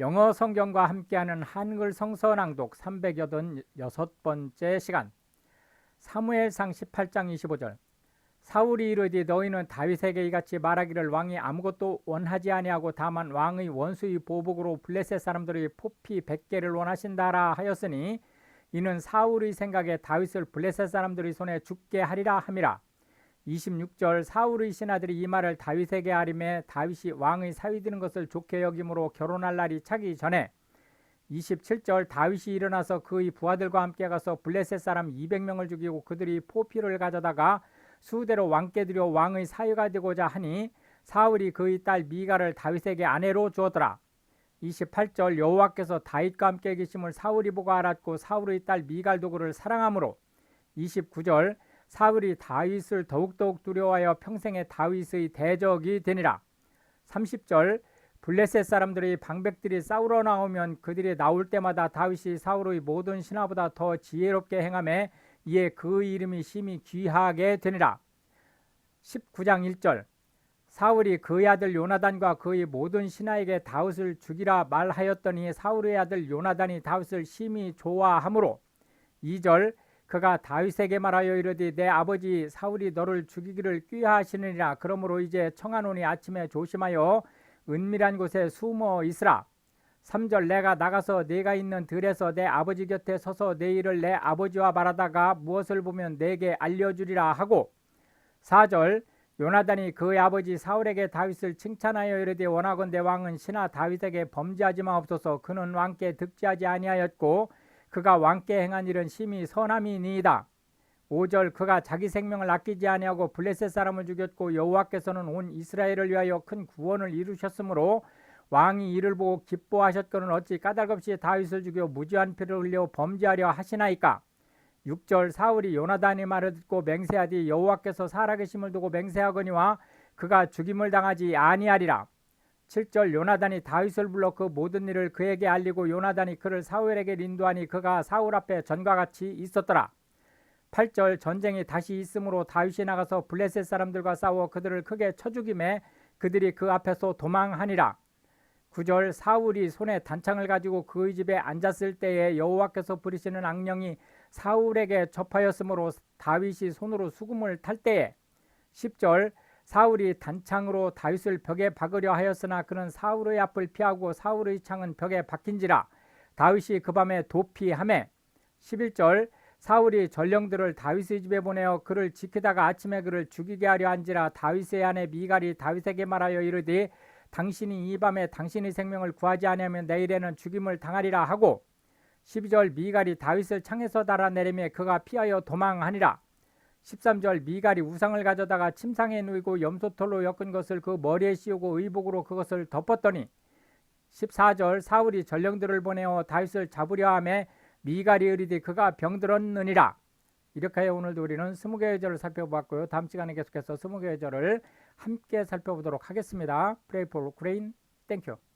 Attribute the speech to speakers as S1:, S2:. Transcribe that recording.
S1: 영어 성경과 함께하는 한글 성서 낭독 386번째 시간. 사무엘상 18장 25절. 사울이 이르되 너희는 다윗에게 이같이 말하기를 왕이 아무것도 원하지 아니하고 다만 왕의 원수의 보복으로 블레셋 사람들의 포피 100개를 원하신다라 하였으니 이는 사울의 생각에 다윗을 블레셋 사람들의 손에 죽게 하리라 함이라 26절 사울의 신하들이 이 말을 다윗에게 아림해 다윗이 왕의 사위 되는 것을 좋게 여김으로 결혼할 날이 차기 전에 27절 다윗이 일어나서 그의 부하들과 함께 가서 블레셋 사람 200명을 죽이고 그들이 포피를 가져다가 수대로 왕께 드려 왕의 사위가 되고자 하니 사울이 그의 딸 미가를 다윗에게 아내로 주었더라. 28절 여호와께서 다윗과 함께 계심을 사울이 보고 알았고 사울의 딸 미갈도 그를 사랑하므로 29절 사울이 다윗을 더욱더욱 두려워하여 평생에 다윗의 대적이 되니라. 30절 블레셋 사람들의 방백들이 싸우러 나오면 그들이 나올 때마다 다윗이 사울의 모든 신하보다 더 지혜롭게 행함에 이에 그 이름이 심히 귀하게 되니라. 19장 1절 사울이 그의 아들 요나단과 그의 모든 신하에게 다윗을 죽이라 말하였더니 사울의 아들 요나단이 다윗을 심히 좋아하므로 2절 그가 다윗에게 말하여 이르되 내 아버지 사울이 너를 죽이기를 꾀하시느니라. 그러므로 이제 청하노니 아침에 조심하여 은밀한 곳에 숨어 있으라. 3절 내가 나가서 내가 있는 들에서 내 아버지 곁에 서서 내 일을 내 아버지와 말하다가 무엇을 보면 내게 알려주리라 하고 4절 요나단이 그의 아버지 사울에게 다윗을 칭찬하여 이르되 원하건대 왕은 신하 다윗에게 범죄하지 마옵소서. 그는 왕께 득지하지 아니하였고 그가 왕께 행한 일은 심히 선함이니이다. 5절 그가 자기 생명을 아끼지 아니하고 블레셋 사람을 죽였고 여호와께서는 온 이스라엘을 위하여 큰 구원을 이루셨으므로 왕이 이를 보고 기뻐하셨거늘 어찌 까닭없이 다윗을 죽여 무지한 피를 흘려 범죄하려 하시나이까 6절 사울이 요나단의 말을 듣고 맹세하되 여호와께서 살아계심을 두고 맹세하거니와 그가 죽임을 당하지 아니하리라 7절 요나단이 다윗을 불러 그 모든 일을 그에게 알리고 요나단이 그를 사울에게 인도하니 그가 사울 앞에 전과 같이 있었더라. 8절 전쟁이 다시 있으므로 다윗이 나가서 블레셋 사람들과 싸워 그들을 크게 쳐 죽임에 그들이 그 앞에서 도망하니라. 9절 사울이 손에 단창을 가지고 그의 집에 앉았을 때에 여호와께서 부리시는 악령이 사울에게 접하였으므로 다윗이 손으로 수금을 탈 때에 10절 사울이 단창으로 다윗을 벽에 박으려 하였으나 그는 사울의 앞을 피하고 사울의 창은 벽에 박힌지라 다윗이 그 밤에 도피함에 11절 사울이 전령들을 다윗의 집에 보내어 그를 지키다가 아침에 그를 죽이게 하려 한지라 다윗의 아내 미갈이 다윗에게 말하여 이르되 당신이 이 밤에 당신의 생명을 구하지 아니하면 내일에는 죽임을 당하리라 하고 12절 미갈이 다윗을 창에서 달아내리며 그가 피하여 도망하니라 13절 미갈이 우상을 가져다가 침상에 누이고 염소털로 엮은 것을 그 머리에 씌우고 의복으로 그것을 덮었더니 14절 사울이 전령들을 보내어 다윗을 잡으려 하매 미갈이 의리되 그가 병들었느니라 이렇게 오늘도 우리는 스무 개의 절을 살펴보았고요. 다음 시간에 계속해서 스무 개의 절을 함께 살펴보도록 하겠습니다. For Ukraine. Thank you.